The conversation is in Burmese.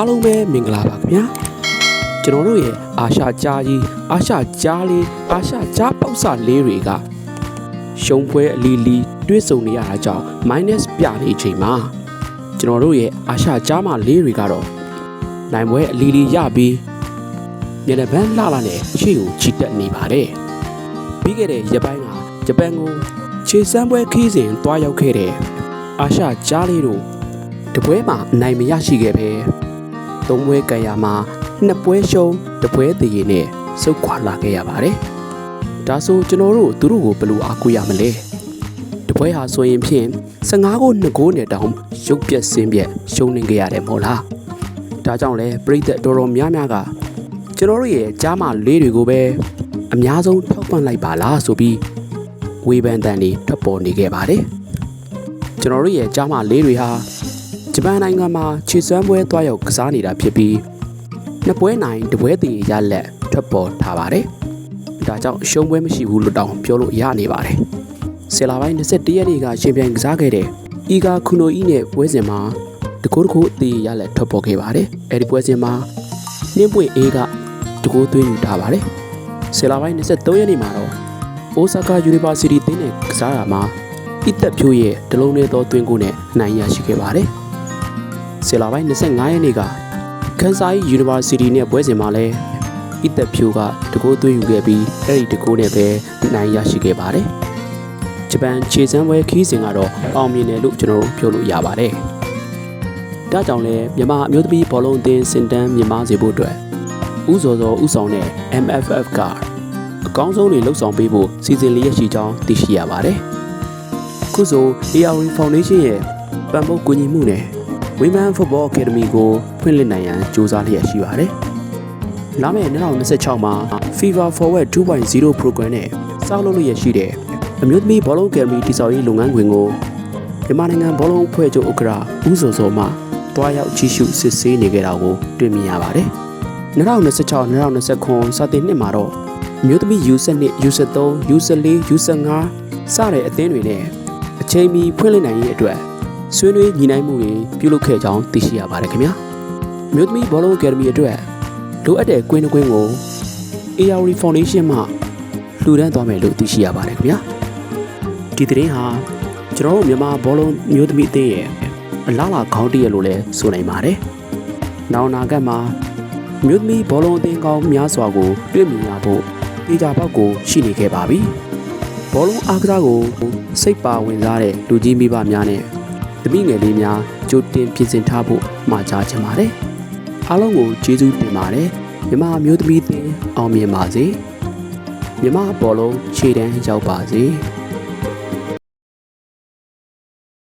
အားလုံးပဲမင်္ဂလာပါခင်ဗျာကျွန်တော်တို့ရဲ့အာရှကြားကြီးအာရှကြားလေးအာရှကြားပေါက်စလေးတွေကရှုံပွဲအလီလီတွဲဆုံနေရတာကြောင့် minus ပြနေချိန်မှာကျွန်တော်တို့ရဲ့အာရှကြားမလေးတွေကတော့နိုင်ပွဲအလီလီရပြီးညနေပန်းလှလာနဲ့ရှေ့ကိုချီတက်နေပါတယ်ပြီးခဲ့တဲ့ရက်ပိုင်းကဂျပန်ကိုခြေစမ်းပွဲခီးစဉ်တွားရောက်ခဲ့တဲ့အာရှကြားလေးတို့တပွဲမှာအနိုင်မရရှိခဲ့ပဲ သုံးပွဲကန်ရမှာနှစ်ပွဲရှုံးတစ်ပွဲတည်ရနဲ့စုတ်ခွာလာခဲ့ရပါတယ်ဒါဆိုကျွန်တော်တို့သူတို့ကိုဘယ်လိုအားကိုးရမလဲတပွဲဟာဆိုရင်ဖြင့်15ကို2ကိုနဲ့တောင်ရုပ်ပြက်ဆင်းပြက်ရှုံးနေကြရတယ်မဟုတ်လားဒါကြောင့်လဲပြည်သက်တော်တော်များများကကျွန်တော်တို့ရဲ့ကြားမလေးတွေကိုပဲအများဆုံးထောက်ပံ့လိုက်ပါလားဆိုပြီးဝေဖန်တန်တွေထွက်ပေါ်နေခဲ့ပါတယ်ကျွန်တော်တို့ရဲ့ကြားမလေးတွေဟာ ဂျပန်နိုင်ငံမှာခြေစွမ်းပွဲတွားရောက်ကစားနေတာဖြစ်ပြီးနှစ်ပွဲနိုင်တစ်ပွဲတည်ရလက်ထွက်ပေါ်ထားပါတယ်။ဒါကြောင့်ရှုံးပွဲမရှိဘူးလို့တောင်ပြောလို့ရနေပါတယ်။ဆယ်လပိုင်း21ရက်နေ့ကရှင်ပြိုင်ကစားခဲ့တဲ့အီဂါခုနိုအီနဲ့ပွဲစဉ်မှာတကူတကူအသေးရလက်ထွက်ပေါ်ခဲ့ပါတယ်။အဲဒီပွဲစဉ်မှာနှင်းပွင့်အေးကတကူသွင်းယူထားပါတယ်။ဆယ်လပိုင်း23ရက်နေ့မှာတော့အိုဆာကာယူနီဗာစီတီတင်းနဲ့ကစားတာမှာအီတက်ဖြိုးရဲ့ဒလုံးနဲ့သောသွင်းကိုနဲ့နိုင်ရရှိခဲ့ပါတယ်။ ဆယ်လပိုင်း25ရက်နေ့ကကန်ဆာယီ University နဲ့ပွဲစဉ်မှာလည်းအီသက်ဖြိုးကတကိုးသွင်းယူခဲ့ပြီးအဲ့ဒီတကိုးနဲ့ပဲနိုင်ရရှိခဲ့ပါတယ်။ဂျပန်ခြေစမ်းပွဲခီးစဉ်ကတော့အောင်မြင်တယ်လို့ကျွန်တော်တို့ပြောလို့ရပါတယ်။ဒါကြောင့်လည်းမြန်မာအမျိုးသမီးဘောလုံးအသင်းစင်တန်းမြင့်မားစေဖို့အတွက်ဥစော်စောဥဆောင်တဲ့ MFF ကအကောင်းဆုံးတွေလှုပ်ဆောင်ပေးဖို့စီစဉ်လေးရရှိကြောင်းသိရှိရပါတယ်။ခုဆို ARI Foundation ရဲ့ပံ့ပိုးကူညီမှုနဲ့ Women Football Academy ကိုဖွင့်လှစ်နိုင်ရန်ကြိုးစားလျက်ရှိပါတယ်။လာမယ့်2026မှာ FIFA Forward 2.0 program နဲ့စောက်လုပ်လျက်ရှိတဲ့အမျိုးသမီးဘောလုံး Academy တည်ဆောက်ရေးလုပ်ငန်းခွင်ကိုမြန်မာနိုင်ငံဘောလုံးအဖွဲ့ချုပ်ဥက္ကဋ္ဌဦးစောစောမှတွားရောက်ကြီးစုစစ်ဆေးနေကြတာကိုတွေ့မြင်ရပါတယ်။2026-2029စတင်နှစ်မှာတော့အမျိုးသမီး U12, U13, U14, U15 စတဲ့အသင်းတွေနဲ့အချိန်မီဖွင့်လှစ်နိုင်ရေးအတွက် ဆွေးနွေးညီနိုင်မှုတွေပြုလုပ်ခဲ့ကြောင်းသိရှိရပါတယ်ခင်ဗျာမြို့သမီးဘောလုံးအကယ်ဒမီအတွက်လိုအပ်တဲ့ကွင်းတစ်ကွင်းကို ARI Foundation မှလှူဒန်းသွားမယ်လို့သိရှိရပါတယ်ခင်ဗျာဒီသတင်းဟာကျွန်တော်တို့မြန်မာဘောလုံးမြို့သမီးအသင်းရဲ့အလားလာခေါင်းတည့်ရလို့လည်းဆိုနိုင်ပါတယ်နောင်နာကမှာမြို့သမီးဘောလုံးအသင်းကောင်းများစွာကိုတွေ့မြင်ရဖို့တေချာပေါက်ကိုရှိနေခဲ့ပါပြီဘောလုံးအားကစားကိုစိတ်ပါဝင်စားတဲ့လူကြီးမိဘများနဲ့ သမီးငယ်လေးများကြိုတင်ပြင်ဆင်ထားဖို့မှာကြားချင်ပါတယ်။အားလုံးကိုကျေးဇူးတင်ပါတယ်။မြမမျိုးသမီးတင်အောင်မြင်ပါစေ။မြမဘောလုံးခြေတန်းရောက်ပါစေ။